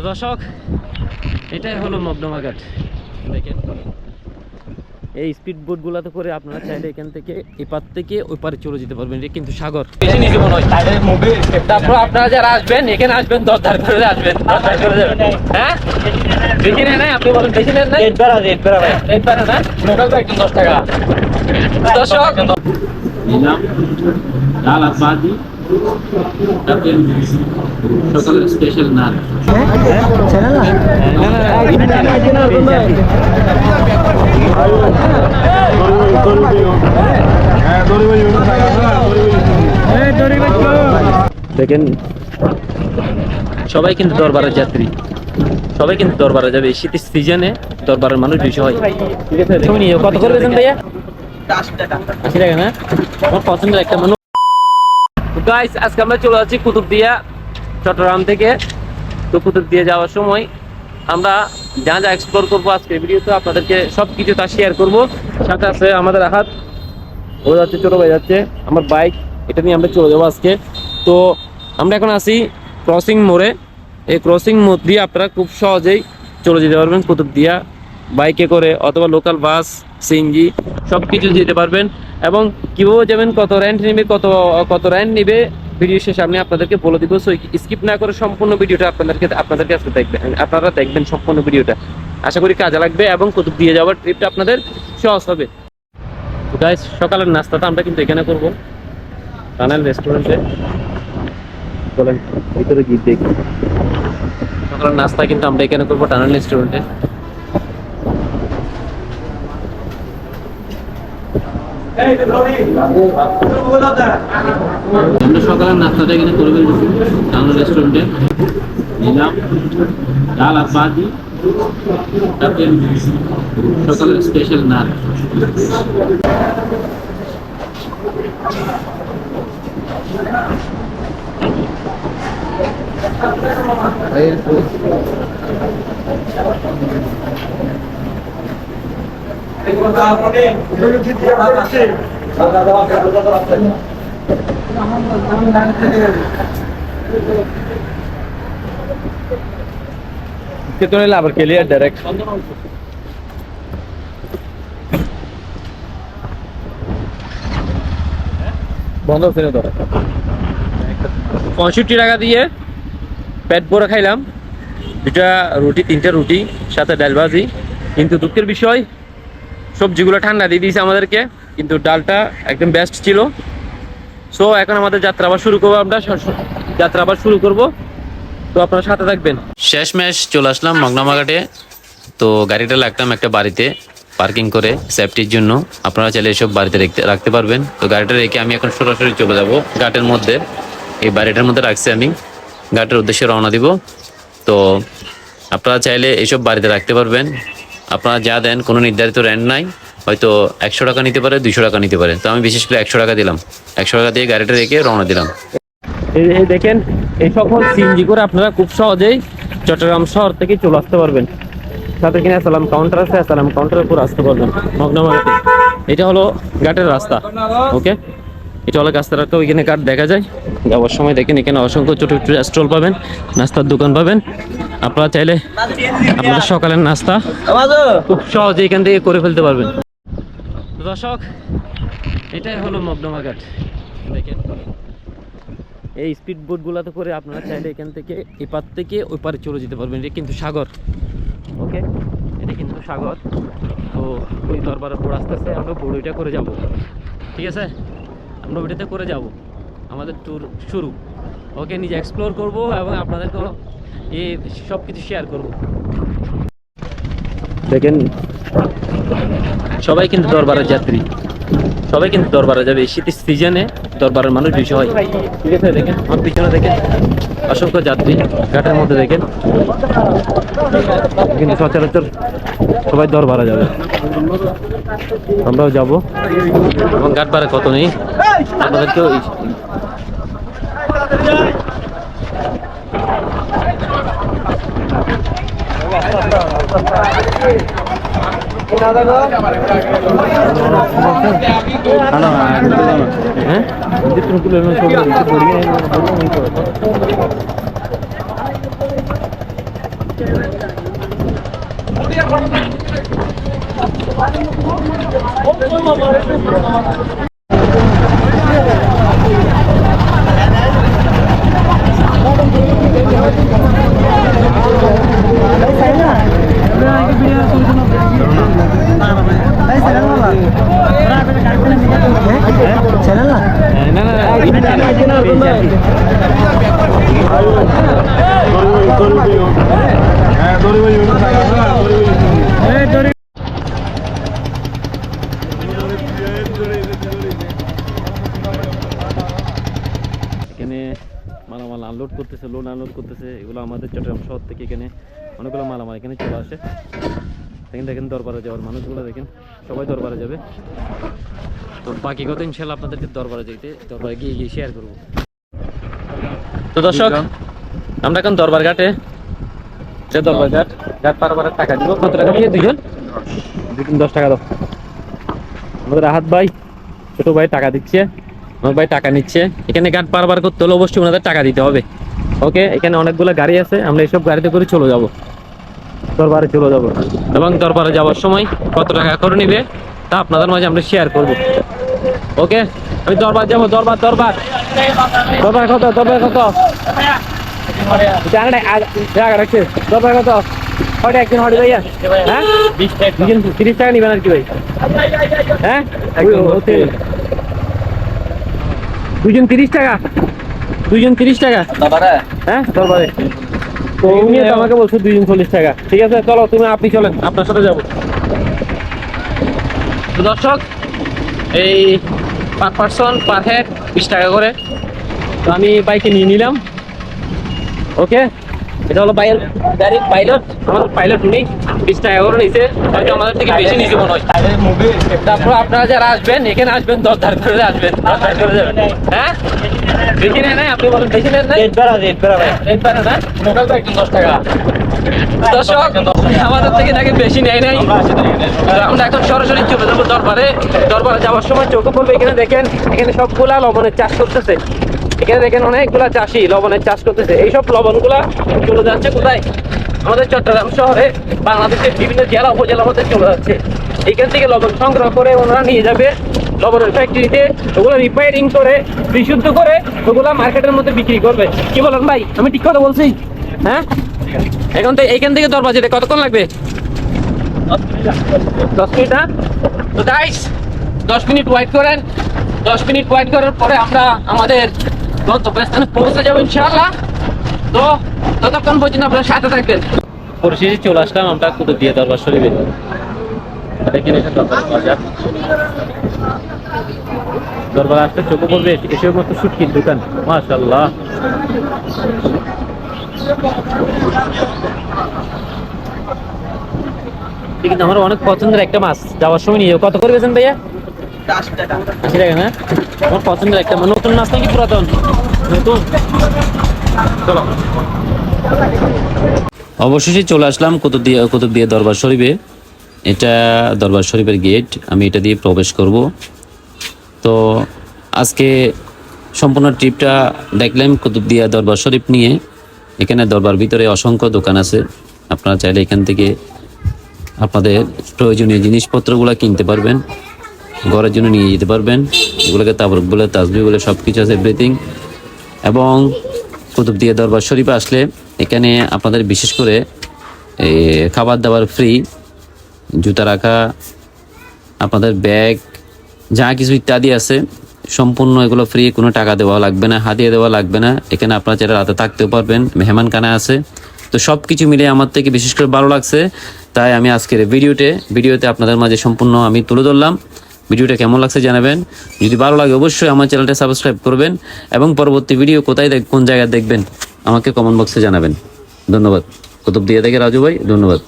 দর্শক এটাই হলো মগডমা ঘাট। দেখেন। এই স্পিড বোটগুলোতে করে আপনারা চাইলে এখান থেকে এপার থেকে ওই পারে চলে যেতে পারবেন। এটা কিন্তু সাগর। বেশি নিচে মনে হয়। তারপর আপনারা যারা আসবেন এখানে আসবেন দশ ধার করে আসবেন দশ ধার করে যাবেন। হ্যাঁ? বেশি নেন আপনি বলেন বেশি নেন নাই? রেট বাড়া রেট বাড়া রেট বাড়া না? লোকাল তো একদম দশ টাকা। দর্শক নিলাম সকালের স্পেশাল নান দেখেন। সবাই কিন্তু দরবারের যাত্রী। সবাই কিন্তু দরবারে যাবে। শীতের সিজনে দরবারের মানুষ বেশি হয়। ঠিক আছে তুমি নিয়ে কত করে বেতন ভাইয়া? আশি টাকা না? আমার পছন্দের একটা মানুষ। গাইস আজকে আমরা চলে যাচ্ছি কুতুবদিয়া। চট্টগ্রাম থেকে তো দিয়ে যাওয়ার সময় আমরা যা যা এক্সপ্লোর করব আজকে ভিডিওতে আপনাদেরকে সব কিছু তা শেয়ার করব। সাথে আছে আমাদের হাত ও যাচ্ছে, ছোট ভাই যাচ্ছে। আমার বাইক এটা নিয়ে আমরা চলে যাব আজকে। তো আমরা এখন আছি ক্রসিং মোড়ে। এই ক্রসিং মোড় দিয়ে আপনারা খুব সহজেই চলে যেতে পারবেন কুতুবদিয়া বাইকে করে অথবা লোকাল বাস সিএনজি সব কিছু যেতে পারবেন। এবং কীভাবে যাবেন, কত র্যান্ট নেবে, কত কত র্যান্ট নেবে ভিডিও শেষে আমি আপনাদেরকে বলে দিব, সো স্কিপ না করে সম্পূর্ণ ভিডিওটা আপনাদেরকে আপনাদের কাছে দেখবেন, আপনারা দেখবেন সম্পূর্ণ ভিডিওটা। আশা করি কাজে লাগবে এবং কুতুব দিয়ে যাওয়ার ট্রিপটা আপনাদের সহজ হবে। গাইস সকালের নাস্তাটা আমরা কিন্তু এখানে করব। টানেল রেস্টুরেন্টে চলেন, ভিতরে গিয়ে দেখি। সকালের নাস্তা কিন্তু আমরা এখানে করব টানেল রেস্টুরেন্টে আমরা সকালের নাস্তাটা এখানে করে ফেলতেছি টাউন রেস্টুরেন্টে নিলাম। ডাল আর বাদি তারপরে সকালের স্পেশাল নান। कितने ला पर के लिए डायरेक्ट বন্ধ ছিল তো পঁয়ষট্টি টাকা দিয়ে পেট ভরে খাইলাম দুটা রুটি তিনটা রুটি সাথে ডাল ভাজি কিন্তু দুঃখের বিষয় সবজিগুলো ঠান্ডা দিয়ে দিয়েছে আমাদেরকে, কিন্তু ডালটা একদম বেস্ট ছিল। সো এখন আমাদের যাত্রা আবার শুরু করব আমরা যাত্রা আবার শুরু করব। তো আপনারা সাথে থাকবেন। শেষমেশ চলে আসলাম মগনামাঘাটে। তো গাড়িটা লাগতাম একটা বাড়িতে, পার্কিং করে সেফটির জন্য। আপনারা চাইলে এসব বাড়িতে রাখতে পারবেন। তো গাড়িটা রেখে আমি এখন সরাসরি চলে যাব ঘাটের মধ্যে। এই বাড়িটার মধ্যে রাখছি আমি। ঘাটের উদ্দেশ্যে রওনা দিব। তো আপনারা চাইলে এইসব বাড়িতে রাখতে পারবেন। আপনারা যা দেন, কোনো নির্ধারিত রেন্ট নাই, হয়তো একশো টাকা নিতে পারে, দুইশো টাকা নিতে পারে। তো আমি বিশেষ করে একশো টাকা দিলাম। একশো টাকা দিয়ে গাড়িটা রেখে রওনা দিলাম। এই দেখেন, এই সকল সিএনজি করে আপনারা খুব সহজেই চট্টগ্রাম শহর থেকে চলে আসতে পারবেন। সাথে কিনা সালাম কাউন্টার আছে সালাম কাউন্টারের উপর আসতে পারবেন। মগনামাঘাটে এটা হলো ঘাটের রাস্তা ওকে এটা হলো রাস্তার রাস্তা ওইখানে ঘাট দেখা যায়। যাওয়ার সময় দেখেন এখানে অসংখ্য ছোটো ছোটো স্টল পাবেন, নাস্তার দোকান পাবেন। আপনারা চাইলে আপনাদের সকালের নাস্তা খুব সহজে এখান থেকে করে ফেলতে পারবেন। দর্শক, এটাই হলো মগনামা ঘাট। দেখেন, এই স্পিড বোটগুলোতে করে আপনারা চাইলে এখান থেকে এপার থেকে ওই পারে চলে যেতে পারবেন। এটা কিন্তু সাগর। ওকে এটা কিন্তু সাগর। তো ওই দরবারের আস্তে আস্তে আমরা বড়ইটা করে যাব। ঠিক আছে? আমরা ওইটাতে করে যাব। আমাদের ট্যুর শুরু। ওকে, নিজে এক্সপ্লোর করব এবং আপনাদেরকেও এই সব কিছু শেয়ার করব। দেখেন, সবাই কিন্তু দরবারের যাত্রী। সবাই কিন্তু দরবারে যাবে। শীতের সিজনে দরবারের মানুষ বেশি হয়। ঠিক আছে, দেখেন, আমার পিছনে দেখেন, অসংখ্য যাত্রী। ঘাটের মধ্যে দেখেন। কিন্তু সচরাচর সবাই দরবারে যাবে। আমরাও যাব। এবং ঘাট ভাড়া কত নেই? আপনাদেরকেও হ্যাঁ তুমি তুলে এমন সব দিতে পড়ি না না না এখানে মালামাল আনলোড করতেছে লোন আনলোড করতেছে এগুলো আমাদের চট্টগ্রাম শহর থেকে এখানে অনেকগুলো মালামাল এখানে চলে আসে। দেখেন দেখেন, দরবারে যাওয়ার মানুষগুলো দেখেন, সবাই দরবারে যাবে। তো বাকি কথা ইনশাল্লাহ আপনাদেরকে দরবারে যেতে দরবারে গিয়ে গিয়ে শেয়ার করব। তো দর্শক, আমরা এখন দরবার ঘাটে যে দরবার ঘাট ঘাট পারবার টাকা দিব। কত টাকা দিয়ে দুজন দুজন দশ টাকা দাও। আমাদের আহাত ভাই, ছোট ভাই টাকা দিচ্ছে। আমার ভাই টাকা নিচ্ছে। এখানে গাট পারবার করতে হলে অবশ্যই ওনাদের টাকা দিতে হবে। ওকে এখানে অনেকগুলো গাড়ি আছে আমরা এইসব গাড়িতে করে চলে যাব। দরবারে চলে যাব। এবং দরবারে যাওয়ার সময় কত টাকা করে নিবে তা আপনাদের মাঝে আমরা শেয়ার করব। ওকে আমি দরবার যাব দরবার দরবার। দরবার কত দরবার কত? দরবার কত? হটে একদিন হটে ভাইয়া? হ্যাঁ? তিরিশ টাকা নিবেন আর কি ভাই? হ্যাঁ? দুজন তিরিশ টাকা? দুজন তিরিশ টাকা? হ্যাঁ? দরবারে তো উনি আমাকে বলছো দুইজন চল্লিশ টাকা। ঠিক আছে? চলো তুমি আপনি চলেন আপনার সাথে যাব। তো দর্শক এই পার পার্সন পার হেড বিশ টাকা করে। তো আমি বাইকে নিয়ে নিলাম। ওকে? এটা হলো বাইর গাড়ির পাইলট। আমাদের পাইলট উনি বিশ টাকা করে নিছে। হয়তো আমাদের থেকে বেশি নিছে মনে হয়। তারপর আপনারা যারা আসবেন এখানে আসবেন দশ ধার করে আসবেন। দশ ধার করে যাবেন। হ্যাঁ? বেশি নেয় নাই আপনি বলেন বেশি নেন নাই? রেট বাড়া না? মোবাইল তো একদম দশ টাকা। দর্শক আমাদের থেকে নাকি বেশি নেয় নাই। আমরা এখন সরাসরি চলে যাব দরবারে। দরবারে যাওয়ার সময় চোখে পড়বে এখানে দেখেন এখানে সবগুলা লবণের চাষ করতেছে। এখানে দেখেন অনেকগুলা চাষি লবণের চাষ করতেছে। এইসব লবণগুলা চলে যাচ্ছে কোথায়? আমাদের চট্টগ্রাম শহরে বাংলাদেশের বিভিন্ন জেলা উপজেলার মধ্যে চলে যাচ্ছে। এখান থেকে লবণ সংগ্রহ করে ওনারা নিয়ে যাবে। লবণের ফ্যাক্টরিতে ওগুলো রিপেয়ারিং করে, বিশুদ্ধ করে, ওগুলা মার্কেটের মধ্যে বিক্রি করবে। কি বলেন ভাই? আমি ঠিক কথা বলছি? হ্যাঁ? এখন থেকে এইখান থেকে দরবার যেতে কতক্ষণ লাগবে? দশ মিনিট না তো গাইস দশ মিনিট ওয়েট করেন। দশ মিনিট ওয়েট করার পরে আমরা আমাদের গন্তব্যস্থানে পৌঁছে যাব ইনশাআল্লাহ। তো ততক্ষণ পর্যন্ত আপনারা সাথে থাকবেন। পরিশেষে চলে আসলাম, আমরা কুতুব দিয়ে দরবার শরীফে। এটা দরবার বাজার দরবার আসতে চোখে পড়বে এসব মতো সুটকির দোকান। মাশাল্লাহ কিন্তু আমার অনেক পছন্দের একটা মাছ। যাওয়ার সময় নিয়ে কত করে বেছেন ভাইয়া? আশি টাকা, না? আমার পছন্দের একটা মাছ। নতুন মাছ নাকি পুরাতন? নতুন? চলো। অবশেষে চলে আসলাম কুতুবদিয়া কুতুবদিয়া দরবার শরীফে। এটা দরবার শরীফের গেট। আমি এটা দিয়ে প্রবেশ করব। তো আজকে সম্পূর্ণ ট্রিপটা দেখলাম কুতুবদিয়া দরবার শরীফ নিয়ে। এখানে দরবার ভিতরে অসংখ্য দোকান আছে। আপনারা চাইলে এখান থেকে আপনাদের প্রয়োজনীয় জিনিসপত্রগুলো কিনতে পারবেন, ঘরের জন্য নিয়ে যেতে পারবেন। এগুলোকে তাবরক বলে, তাজবি বলে সব কিছু আছে এভরিথিং এবং কুতুবদিয়া দরবার শরীফ আসলে এখানে আপনাদের বিশেষ করে খাবার দাবার ফ্রি জুতা রাখা, আপনাদের ব্যাগ যা কিছু ইত্যাদি আছে, সম্পূর্ণ এগুলো ফ্রি কোনো টাকা দেওয়া লাগবে না, হাতিয়ে দেওয়া লাগবে না। এখানে আপনারা যারা রাতে থাকতেও পারবেন, মেহমানখানা আছে। তো সব কিছু মিলে আমার থেকে বিশেষ করে ভালো লাগছে। তাই আমি আজকের ভিডিওতে ভিডিওতে আপনাদের মাঝে সম্পূর্ণ আমি তুলে ধরলাম। ভিডিওটা কেমন লাগছে জানাবেন। যদি ভালো লাগে অবশ্যই আমার চ্যানেলটা সাবস্ক্রাইব করবেন এবং পরবর্তী ভিডিও কোথায় দেখ, কোন জায়গায় দেখবেন, আমাকে কমেন্ট বক্সে জানাবেন। ধন্যবাদ। কুতুব দিয়ে থেকে রাজু ভাই, ধন্যবাদ।